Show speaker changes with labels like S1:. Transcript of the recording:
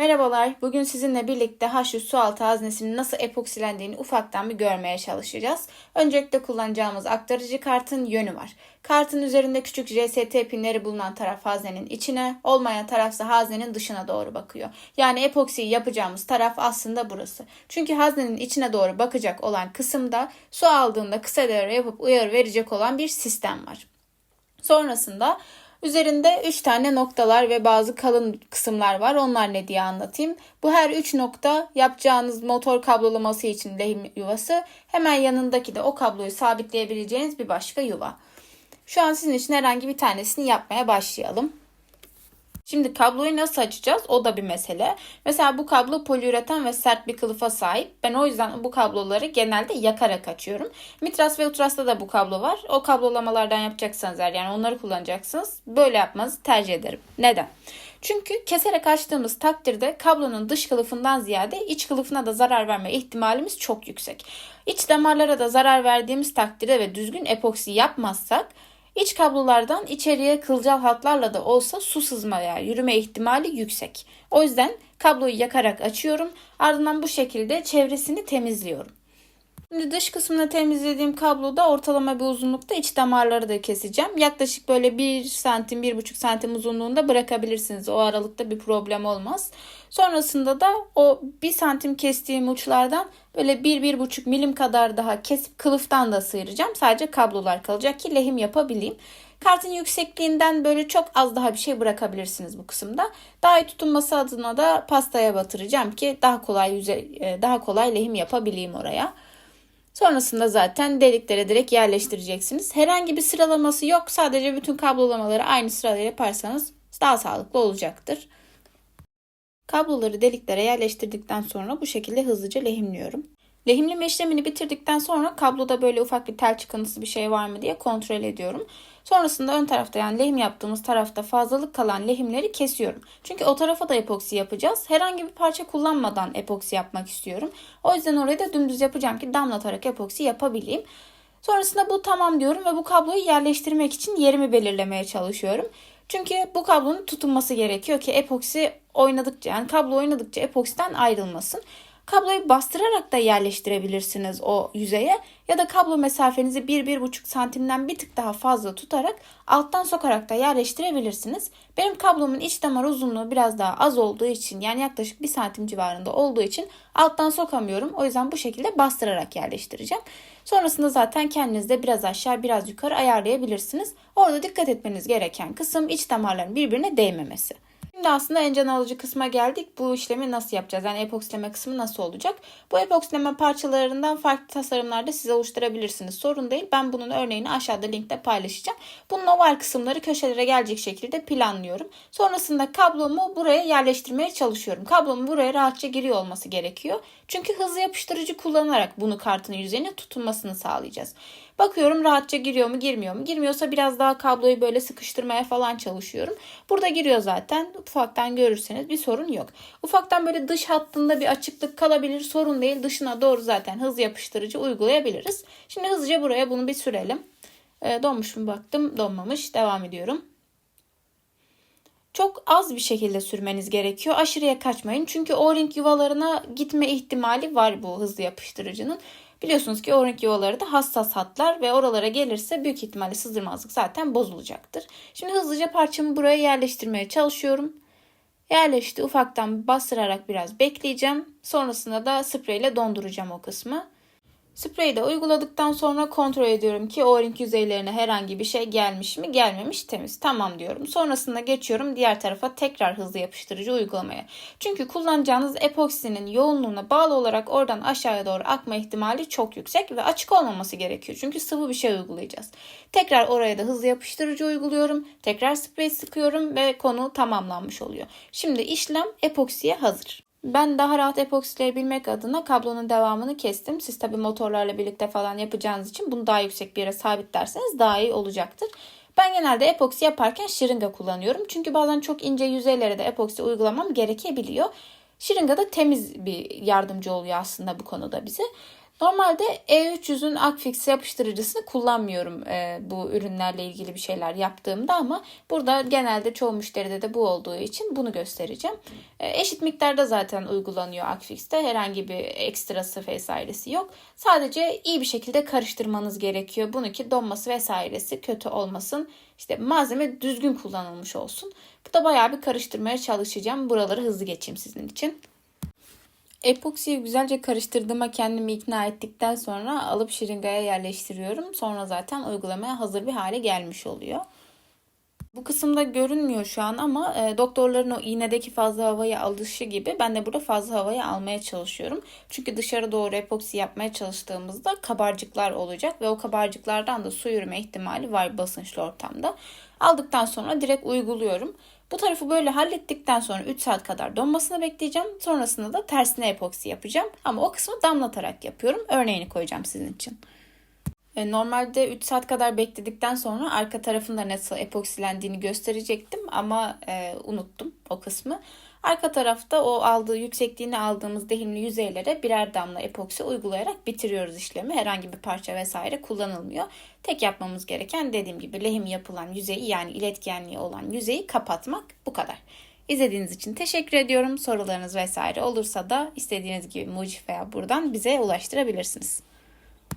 S1: Merhabalar, bugün sizinle birlikte H100 su altı haznesinin nasıl epoksilendiğini ufaktan bir görmeye çalışacağız. Öncelikle kullanacağımız aktarıcı kartın yönü var. Kartın üzerinde küçük JST pinleri bulunan taraf haznenin içine, olmayan tarafsa haznenin dışına doğru bakıyor. Yani epoksiyi yapacağımız taraf aslında burası. Çünkü haznenin içine doğru bakacak olan kısımda su aldığında kısa devre yapıp uyarı verecek olan bir sistem var. Sonrasında Üzerinde 3 tane noktalar ve bazı kalın kısımlar var. Onlar ne diye anlatayım. Bu her 3 nokta yapacağınız motor kablolaması için lehim yuvası. Hemen yanındaki de o kabloyu sabitleyebileceğiniz bir başka yuva. Şu an sizin için herhangi bir tanesini yapmaya başlayalım. Şimdi kabloyu nasıl açacağız? O da bir mesele. Mesela bu kablo poliüretan ve sert bir kılıfa sahip. Ben o yüzden bu kabloları genelde yakarak açıyorum. Mitras ve Utras'ta da bu kablo var. O kablolamalardan yapacaksanız eğer yani onları kullanacaksınız. Böyle yapmanızı tercih ederim. Neden? Çünkü keserek açtığımız takdirde kablonun dış kılıfından ziyade iç kılıfına da zarar verme ihtimalimiz çok yüksek. İç damarlara da zarar verdiğimiz takdirde ve düzgün epoksi yapmazsak İç kablolardan içeriye kılcal hatlarla da olsa su sızma veya yürüme ihtimali yüksek. O yüzden kabloyu yakarak açıyorum. Ardından bu şekilde çevresini temizliyorum. Şimdi dış kısmını temizlediğim kabloda ortalama bir uzunlukta iç damarları da keseceğim. Yaklaşık böyle 1 santim 1,5 santim uzunluğunda bırakabilirsiniz. O aralıkta bir problem olmaz. Sonrasında da o 1 santim kestiğim uçlardan böyle 1-1,5 milim kadar daha kesip kılıftan da sıyıracağım. Sadece kablolar kalacak ki lehim yapabileyim. Kartın yüksekliğinden böyle çok az daha bir şey bırakabilirsiniz bu kısımda. Daha iyi tutunması adına da pastaya batıracağım ki daha kolay yüze, daha kolay lehim yapabileyim oraya. Sonrasında zaten deliklere direkt yerleştireceksiniz. Herhangi bir sıralaması yok. Sadece bütün kablolamaları aynı sırada yaparsanız daha sağlıklı olacaktır. Kabloları deliklere yerleştirdikten sonra bu şekilde hızlıca lehimliyorum. Lehimleme işlemini bitirdikten sonra kabloda böyle ufak bir tel çıkıntısı bir şey var mı diye kontrol ediyorum. Sonrasında ön tarafta yani lehim yaptığımız tarafta fazlalık kalan lehimleri kesiyorum. Çünkü o tarafa da epoksi yapacağız. Herhangi bir parça kullanmadan epoksi yapmak istiyorum. O yüzden orayı da dümdüz yapacağım ki damlatarak epoksi yapabileyim. Sonrasında bu tamam diyorum ve bu kabloyu yerleştirmek için yerimi belirlemeye çalışıyorum. Çünkü bu kablonun tutunması gerekiyor ki epoksi oynadıkça yani kablo oynadıkça epoksiden ayrılmasın. Kabloyu bastırarak da yerleştirebilirsiniz o yüzeye ya da kablo mesafenizi 1-1,5 santimden bir tık daha fazla tutarak alttan sokarak da yerleştirebilirsiniz. Benim kablomun iç damar uzunluğu biraz daha az olduğu için yani yaklaşık 1 santim civarında olduğu için alttan sokamıyorum. O yüzden bu şekilde bastırarak yerleştireceğim. Sonrasında zaten kendiniz de biraz aşağı biraz yukarı ayarlayabilirsiniz. Orada dikkat etmeniz gereken kısım iç damarların birbirine değmemesi. Şimdi aslında en can alıcı kısma geldik. Bu işlemi nasıl yapacağız? Yani epoksileme kısmı nasıl olacak? Bu epoksileme parçalarından farklı tasarımlarda size oluşturabilirsiniz. Sorun değil. Ben bunun örneğini aşağıda linkte paylaşacağım. Bunun oval kısımları köşelere gelecek şekilde planlıyorum. Sonrasında kablomu buraya yerleştirmeye çalışıyorum. Kablomun buraya rahatça giriyor olması gerekiyor. Çünkü hızlı yapıştırıcı kullanarak bunu kartın yüzeyine tutunmasını sağlayacağız. Bakıyorum rahatça giriyor mu girmiyor mu? Girmiyorsa biraz daha kabloyu böyle sıkıştırmaya falan çalışıyorum. Burada giriyor zaten. Ufaktan görürseniz bir sorun yok. Ufaktan böyle dış hattında bir açıklık kalabilir. Sorun değil. Dışına doğru zaten hız yapıştırıcı uygulayabiliriz. Şimdi hızlıca buraya bunu bir sürelim. E, donmuş mu baktım. Donmamış. Devam ediyorum. Çok az bir şekilde sürmeniz gerekiyor. Aşırıya kaçmayın. Çünkü o-ring yuvalarına gitme ihtimali var bu hızlı yapıştırıcının. Biliyorsunuz ki o-ring yuvaları da hassas hatlar ve oralara gelirse büyük ihtimalle sızdırmazlık zaten bozulacaktır. Şimdi hızlıca parçamı buraya yerleştirmeye çalışıyorum. Yerleşti. Ufaktan bastırarak biraz bekleyeceğim. Sonrasında da spreyle donduracağım o kısmı. Spreyi de uyguladıktan sonra kontrol ediyorum ki o-ring yüzeylerine herhangi bir şey gelmiş mi gelmemiş temiz. Tamam diyorum. Sonrasında geçiyorum diğer tarafa tekrar hızlı yapıştırıcı uygulamaya. Çünkü kullanacağınız epoksinin yoğunluğuna bağlı olarak oradan aşağıya doğru akma ihtimali çok yüksek ve açık olmaması gerekiyor. Çünkü sıvı bir şey uygulayacağız. Tekrar oraya da hızlı yapıştırıcı uyguluyorum. Tekrar sprey sıkıyorum ve konu tamamlanmış oluyor. Şimdi işlem epoksiye hazır. Ben daha rahat epoksileyebilmek adına kablonun devamını kestim. Siz tabi motorlarla birlikte falan yapacağınız için bunu daha yüksek bir yere sabitlerseniz daha iyi olacaktır. Ben genelde epoksi yaparken şırınga kullanıyorum. Çünkü bazen çok ince yüzeylere de epoksi uygulamam gerekebiliyor. Şırınga da temiz bir yardımcı oluyor aslında bu konuda bize. Normalde E300'ün Akfix yapıştırıcısını kullanmıyorum e, bu ürünlerle ilgili bir şeyler yaptığımda ama burada genelde çoğu müşteride de bu olduğu için bunu göstereceğim. E, eşit miktarda zaten uygulanıyor Akfix'te. Herhangi bir ekstrası vesairesi yok. Sadece iyi bir şekilde karıştırmanız gerekiyor. Bunu ki donması vesairesi kötü olmasın. İşte malzeme düzgün kullanılmış olsun. Burada bayağı bir karıştırmaya çalışacağım. Buraları hızlı geçeyim sizin için. Epoksiyi güzelce karıştırdığıma kendimi ikna ettikten sonra alıp şırıngaya yerleştiriyorum. Sonra zaten uygulamaya hazır bir hale gelmiş oluyor. Bu kısımda görünmüyor şu an ama e, doktorların o iğnedeki fazla havayı alışı gibi ben de burada fazla havayı almaya çalışıyorum. Çünkü dışarı doğru epoksi yapmaya çalıştığımızda kabarcıklar olacak ve o kabarcıklardan da su yürüme ihtimali var basınçlı ortamda. Aldıktan sonra direkt uyguluyorum. Bu tarafı böyle hallettikten sonra 3 saat kadar donmasını bekleyeceğim. Sonrasında da tersine epoksi yapacağım. Ama o kısmı damlatarak yapıyorum. Örneğini koyacağım sizin için. E, Normalde 3 saat kadar bekledikten sonra arka tarafında nasıl epoksilendiğini gösterecektim ama e, unuttum o kısmı. Arka tarafta o aldığı yüksekliğini aldığımız dehimli yüzeylere birer damla epoksi uygulayarak bitiriyoruz işlemi. Herhangi bir parça vesaire kullanılmıyor. Tek yapmamız gereken dediğim gibi lehim yapılan yüzeyi yani iletkenliği olan yüzeyi kapatmak bu kadar. İzlediğiniz için teşekkür ediyorum. Sorularınız vesaire olursa da istediğiniz gibi mucif veya buradan bize ulaştırabilirsiniz.